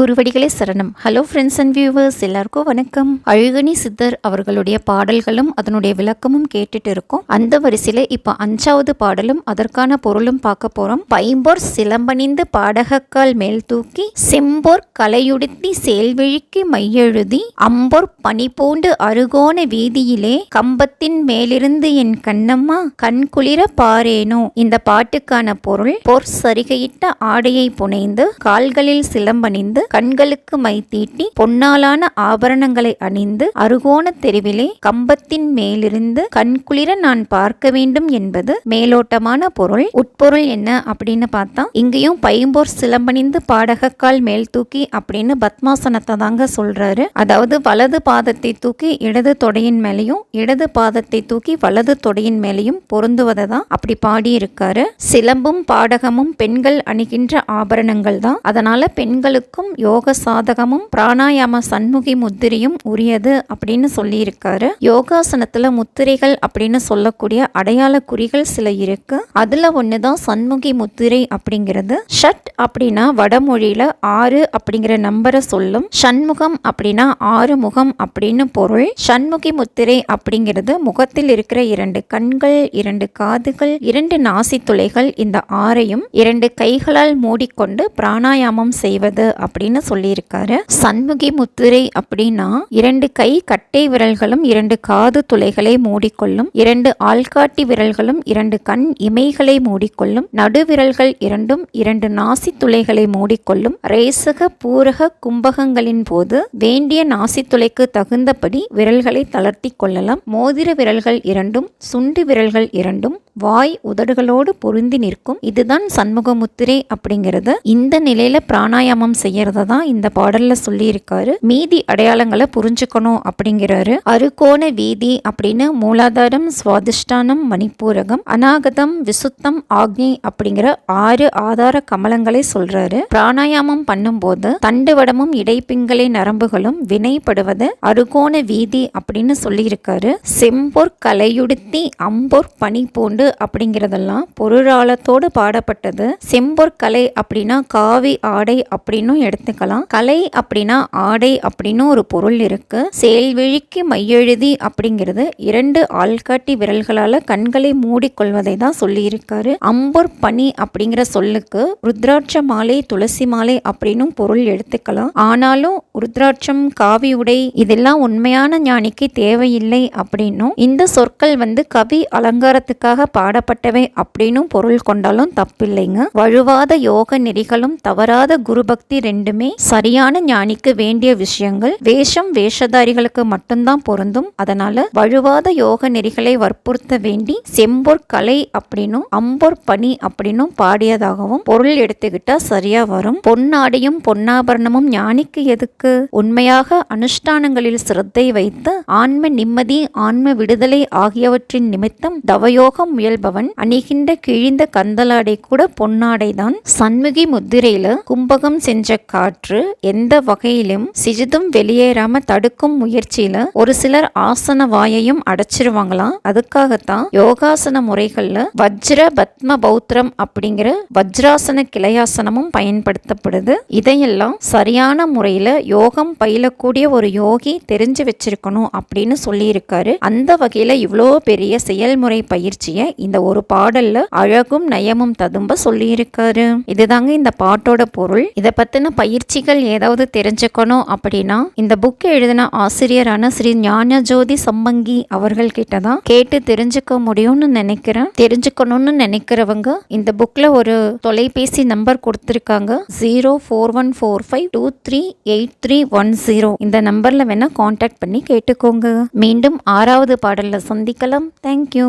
குருவடிகளே சரணம். Hello friends and viewers எல்லாருக்கும் வணக்கம். அழுகணி சித்தர் அவர்களுடைய பாடல்களும் அதனுடைய விளக்கமும் கேட்டுட்டு இருக்கோம். அந்த வரிசையில் இப்போ அஞ்சாவது பாடலும் அதற்கான பொருளும் பார்க்க போகிறோம் பைம்போர் சிலம்பணிந்து பாடகக்கால் மேல் தூக்கி செம்போர் கலையுடுத்தி செயல்விழிக்கு மையெழுதி அம்போர் பனி பூண்டு அருகோண வீதியிலே கம்பத்தின் மேலிருந்து என் கண்ணம்மா கண்குளிர பாரேனோ. இந்த பாட்டுக்கான பொருள் போர் சரிகையிட்ட ஆடையை புனைந்து கால்களில் சிலம்பணிந்து கண்களுக்கு மை தீட்டி பொன்னாலான ஆபரணங்களை அணிந்து அருகோண தெருவிலே கம்பத்தின் மேலிருந்து கண்குளிர நான் பார்க்க வேண்டும் என்பது மேலோட்டமான பொருள். உட்பொருள் என்ன அப்படின்னு பார்த்தா இங்கேயும் பைம்போர் சிலம்பணிந்து பாடகக்கால் மேல் தூக்கி அப்படின்னு பத்மாசனத்தை தாங்க சொல்றாரு. அதாவது வலது பாதத்தை தூக்கி இடது தொடையின் மேலையும் இடது பாதத்தை தூக்கி வலது தொடையின் மேலையும் பொருந்துவதை தான் அப்படி பாடியிருக்காரு. சிலம்பும் பாடகமும் பெண்கள் அணிகின்ற ஆபரணங்கள் தான் அதனால பெண்களுக்கும் யோக சாதகமும் பிராணாயாம சண்முகி முத்திரையும் உரியது அப்படின்னு சொல்லியிருக்காரு. யோகாசனத்துல முத்திரைகள் அப்படின்னு சொல்லக்கூடிய அடையாள குறிகள் சில இருக்கு. அதுல ஒண்ணுதான் சண்முகி முத்திரை அப்படிங்கிறது. ஷட் அப்படின்னா வடமொழியில ஆறு அப்படிங்கிற நம்பரை சொல்லும். சண்முகம் அப்படின்னா ஆறு முகம் அப்படின்னு பொருள். சண்முகி முத்திரை அப்படிங்கிறது முகத்தில் இருக்கிற இரண்டு கண்கள் இரண்டு காதுகள் இரண்டு நாசி துளைகள் இந்த ஆறையும் இரண்டு கைகளால் மூடிக்கொண்டு பிராணாயாமம் செய்வது அப்படி அப்படின்னு சொல்லியிருக்காரு. சண்முகி முத்திரை அப்படின்னா இரண்டு கை கட்டை விரல்களும் இரண்டு காது துளைகளை மூடிக்கொள்ளும் இரண்டு ஆள்காட்டி விரல்களும் இரண்டு கண் இமைகளை மூடிக்கொள்ளும் நடுவிரல்கள் இரண்டும் இரண்டு நாசி துளைகளை மூடிக்கொள்ளும் ரேசக பூரக கும்பகங்களின் போது வேண்டிய நாசி துளைக்கு தகுந்தபடி விரல்களை தளர்த்தி கொள்ளலாம். மோதிர விரல்கள் இரண்டும் சுண்டு விரல்கள் இரண்டும் வாய் உதடுகளோடு பொருந்தி நிற்கும். இதுதான் சண்முகமுத்திரை அப்படிங்கிறது. இந்த நிலையில பிராணாயாமம் செய்யறது தான் இந்த பாடல்ல சொல்லியிருக்காரு. மீதி அடையாளங்களை புரிஞ்சுக்கணும் அப்படிங்கிறாரு. அருகோண வீதி அப்படின்னு மூலாதாரம் சுவாதிஷ்டானம் மணிப்பூரகம் அநாகதம் விசுத்தம் ஆக்னி அப்படிங்கிற ஆறு ஆதார கமலங்களை சொல்றாரு. பிராணாயாமம் பண்ணும்போது தண்டுவடமும் இடைப்பிங்களை நரம்புகளும் வினைப்படுவது அருகோண வீதி அப்படின்னு சொல்லியிருக்காரு. செம்பொர் கலையுடுத்தி அம்போர் பனி பூண்டு அப்படிங்கிறதெல்லாம் பொருளாளத்தோடு பாடப்பட்டது. செம்பொற்கலை அப்படின்னா காவி ஆடை அப்படின்னும் எடுத்து எடுத்துக்கலாம். கலை அப்படின்னா ஆடை அப்படின்னு ஒரு பொருள் இருக்கு. செயல்விழிக்கு மையெழுதி அப்படிங்கிறது இரண்டு ஆள்காட்டி விரல்களால கண்களை மூடிக்கொள்வதை தான் சொல்லியிருக்காரு. அம்பர் பனி அப்படிங்கிற சொல்லுக்கு ருத்ராட்ச மாலை துளசி மாலை அப்படின்னும் பொருள் எடுத்துக்கலாம். ஆனாலும் ருத்ராட்சம் காவி உடை இதெல்லாம் உண்மையான ஞானிக்கு தேவையில்லை அப்படின்னும் இந்த சொற்கள் வந்து கவி அலங்காரத்துக்காக பாடப்பட்டவை அப்படின்னும் பொருள் கொண்டாலும் தப்பில்லைங்க. வழுவாத யோக நெறிகளும் தவறாத குரு பக்தி ரெண்டுமே சரியான ஞானிக்கு வேண்டிய விஷயங்கள் வேஷம் வேஷதாரிகளுக்கு மட்டும்தான் பொருந்தும். அதனால வழுவாத யோக நெறிகளை வற்புறுத்த வேண்டி செம்பொர் கலை அப்படின்னும் அம்பொர் பணி அப்படின்னும் பாடியதாகவும் பொருள் எடுத்துக்கிட்டா சரியா வரும். பொன்னாடையும் பொன்னாபரணமும் ஞானிக்கு எதுக்கு? உண்மையாக அனுஷ்டானங்களில் சிரத்தை வைத்து ஆன்ம நிம்மதி ஆன்ம விடுதலை ஆகியவற்றின் நிமித்தம் தவயோகம் முயல்பவன் அணிகின்ற கிழிந்த கந்தலாடை கூட பொன்னாடைதான். சண்முகி முத்திரையில கும்பகம் சென்ற காற்று எந்த வகையிலும் சிறிதும் வெளியேறாம தடுக்கும் முயற்சியில ஒரு சிலர் ஆசன வாயையும் அடைச்சிருவாங்களாம் அதுக்காகத்தான் யோகாசன முறைகள்ல வஜ்ர பத்ம பௌத்திரம் அப்படிங்கிற வஜ்ராசன கிளையாசனமும் பயன்படுத்தப்படுது. இதையெல்லாம் சரியான முறையில யோகம் பயிலக்கூடிய ஒரு யோகி தெரிஞ்சு வச்சிருக்கணும் அப்படின்னு சொல்லியிருக்காரு. அந்த வகையில இவ்வளோ பெரிய செயல்முறை பயிற்சியை இந்த ஒரு பாடல்ல அழகும் நயமும் ததும்ப சொல்லியிருக்காரு. இதுதாங்க இந்த பாட்டோட பொருள். இதை பத்தின பயிற்சிகள் ஏதாவது தெரிஞ்சுக்கணும் அப்படின்னா இந்த புக் எழுதின ஆசிரியரான ஸ்ரீ ஞான ஜோதி சம்பங்கி அவர்கள் கிட்ட தான் கேட்டு தெரிஞ்சுக்க முடியும்னு நினைக்கிறேன். தெரிஞ்சுக்கணும்னு நினைக்கிறவங்க இந்த புக்ல ஒரு தொலைபேசி நம்பர் கொடுத்துருக்காங்க. Zero four one four five two three eight three one zero இந்த நம்பர்ல வேணா காண்டாக்ட் பண்ணி கேட்டுக்கோங்க. மீண்டும் ஆறாவது பாடல்ல சந்திக்கலாம். தேங்க்யூ